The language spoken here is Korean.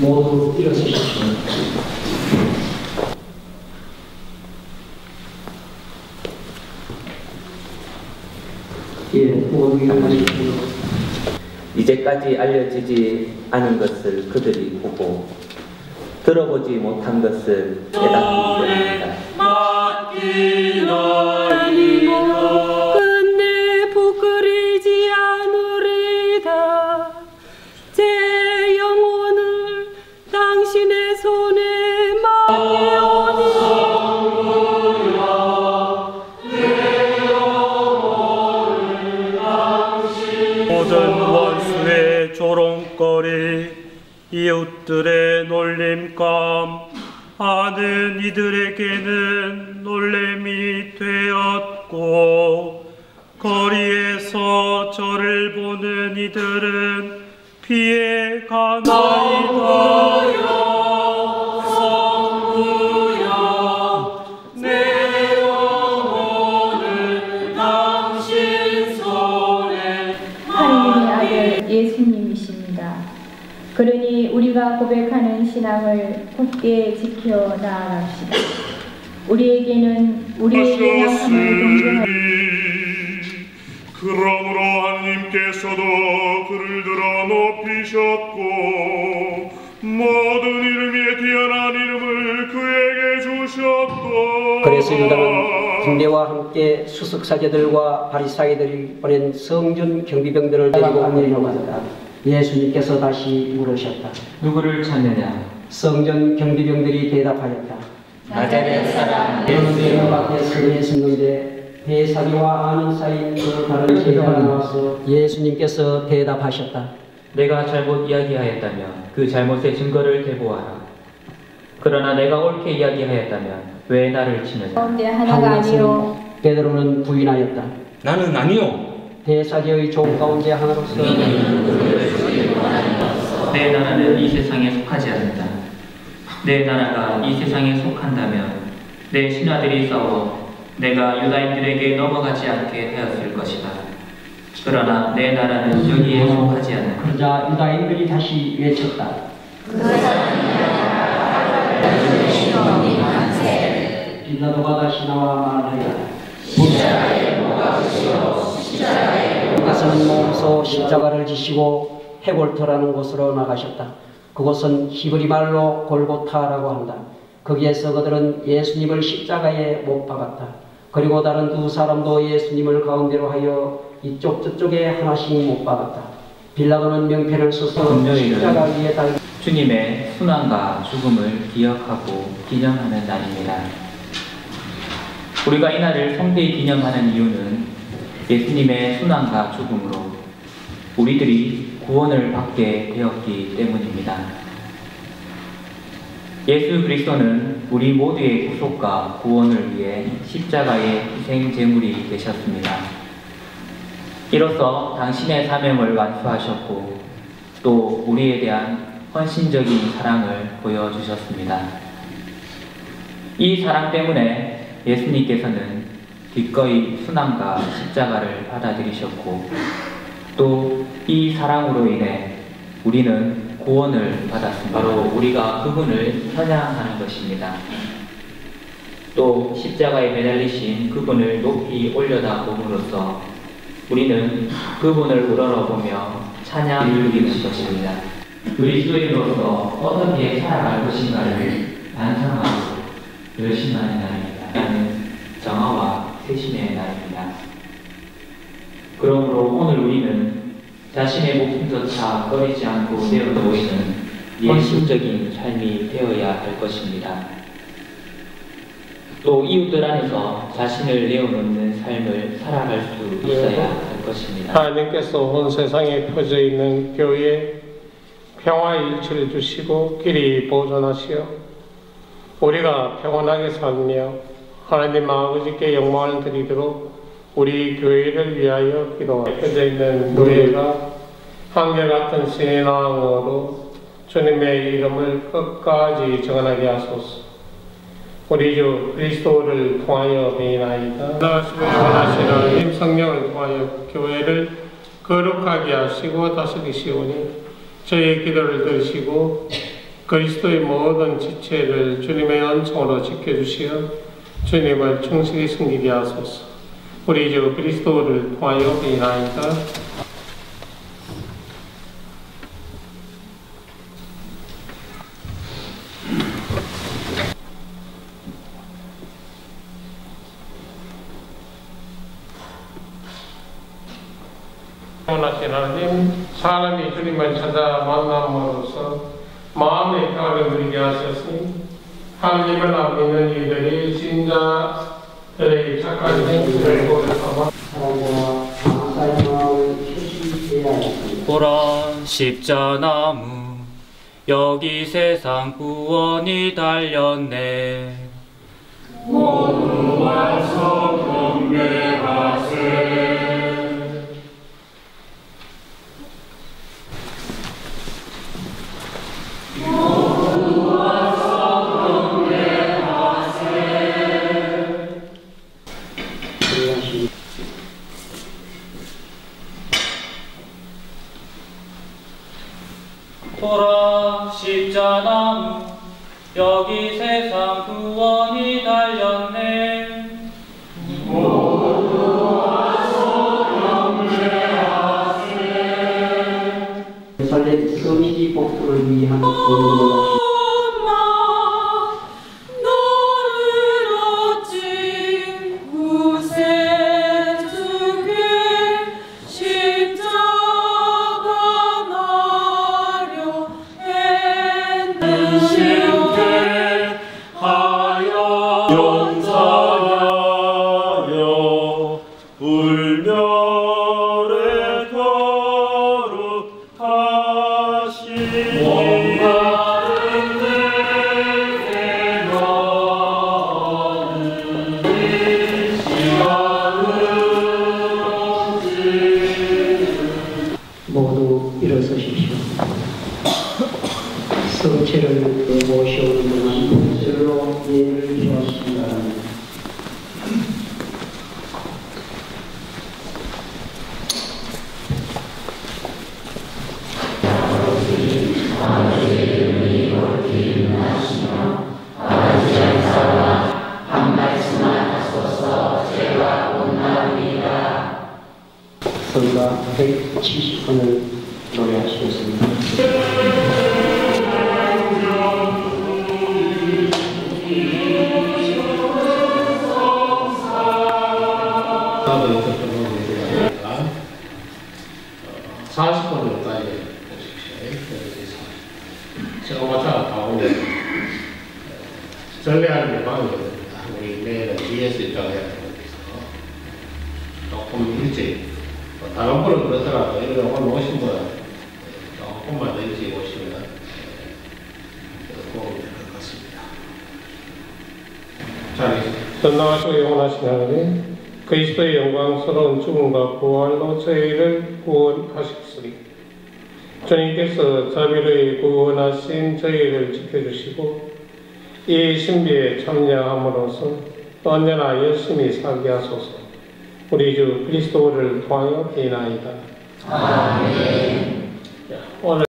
모두 일어서십시오. 예. 이제까지 알려지지 않은 것을 그들이 보고 들어보지 못한 것을 깨닫기 때문이다. 놀림감 하는 이들에게는 놀림이 되었고 거리에서 저를 보는 이들은 피해 가나이다 우리가 고백하는 신앙을 굳게 지켜 나아갑시다. 우리에게는 우리에게 향함을 동정할 그러므로 하나님께서도 그를 들어 높이셨고 모든 이름 위에 뛰어난 이름을 그에게 주셨고 그래서 유다는 군대와 함께 수석사제들과 바리사이들이 보낸 성전 경비병들을 데리고 안내려고 한다. 예수님께서 다시 물으셨다. 누구를 찾느냐? 성전 경비병들이 대답하였다. 나자렛 사람 너는 대문 밖에 서 있었는데 대사기와 아는 사이인 그 다른 제자가 나와서 예수님께서 대답하셨다. 내가 잘못 이야기하였다면 그 잘못의 증거를 대보아라. 그러나 내가 옳게 이야기하였다면 왜 나를 치느냐? 가운데 하나가 아니요 베드로는 부인하였다. 나는 아니요. 대사기의 종 가운데 하나로서 내 나라는 이 세상에 속하지 않는다. 내 나라가 이 세상에 속한다면 내 신하들이 싸워 내가 유다인들에게 넘어가지 않게 하였을 것이다. 그러나 내 나라는 여기에 속하지 않는다. 그러자 유다인들이 다시 외쳤다. 빌라도가 다시 나와 말하여 가슴 모으서 십자가를 지시고 해골터라는 곳으로 나가셨다. 그곳은 히브리 말로 골고타라고 한다. 거기에서 그들은 예수님을 십자가에 못 박았다. 그리고 다른 두 사람도 예수님을 가운데로 하여 이쪽 저쪽에 하나씩 못 박았다. 빌라도는 명패를 써서 십자가 위에 달 주님의 순환과 죽음을 기억하고 기념하는 날입니다. 우리가 이날을 성대히 기념하는 이유는 예수님의 순환과 죽음으로 우리들이 구원을 받게 되었기 때문입니다. 예수 그리스도는 우리 모두의 구속과 구원을 위해 십자가의 희생 제물이 되셨습니다. 이로써 당신의 사명을 완수하셨고 또 우리에 대한 헌신적인 사랑을 보여주셨습니다. 이 사랑 때문에 예수님께서는 기꺼이 순환과 십자가를 받아들이셨고 또 이 사랑으로 인해 우리는 구원을 받았습니다. 바로 우리가 그분을 찬양하는 것입니다. 또 십자가에 매달리신 그분을 높이 올려다 봄으로써 우리는 그분을 우러러보며 찬양을 드리는 것입니다. 그리스도인으로서 어떻게 살아갈 것인가를 반성하고 날입니다. 나는 세심의 날입니다. 그러므로 오늘 우리는 자신의 목숨조차 꺼리지 않고 내어놓이는 예술적인 삶이 되어야 할 것입니다. 또 이웃들 안에서 자신을 내어놓는 삶을 살아갈 수 있어야 할 것입니다. 하나님께서 온 세상에 퍼져 있는 교회에 평화의 일치를 주시고 길이 보존하시어 우리가 평안하게 살며 하나님 아버지께 영광을 드리도록 우리 교회를 위하여 기도하며 퍼져 있는 교회가 한결같은 신앙으로 주님의 이름을 끝까지 정언하게 하소서. 우리 주 그리스도를 통하여 원하시는 하나님 성령을 통하여 교회를 거룩하게 하시고 다스리시오니 저희의 기도를 들으시고 그리스도의 모든 지체를 주님의 은총으로 지켜주시어 주님을 충실히 섬기게 하소서. 우리 주 그리스도를 통하여 비나이다. 원하신 하나님, 사람이 주님을 찾아 만남으로써 마음의 평화를 누리게 하셨으니 하나님을 믿는 이들이 신자들의 착한 행실을. 보라 십자나무 여기 세상 구원이 달렸네 그리하 십자나무 여기 용서하여 불멸의 거룩하시니 모두 일어서십시오. 성체를 모셔 성가 170번을 노래하시겠습니다. 나도 이렇게 보내드리니까 40분 정도까지 보십시오. 제가 마찬가지 가보면 전례하는 게 방이거든요. 우리 내일은 뒤에서 입장해야 되는데서 조금 일찍 뭐 다른 분은 그렇더라도 이런 오늘 오신 분은 조금만 더 일찍 오시면 도움이 될 것 같습니다. 자, 전능하시고 영원하신 하나님 그리스도의 영광스러운 죽음과 부활로 저희를 구원하셨으리. 주님께서 자비를 구원하신 저희를 지켜주시고 이 신비에 참여함으로써 언제나 열심히 살게 하소서 우리 주 그리스도를 통하여 비나이다. 아멘. 오늘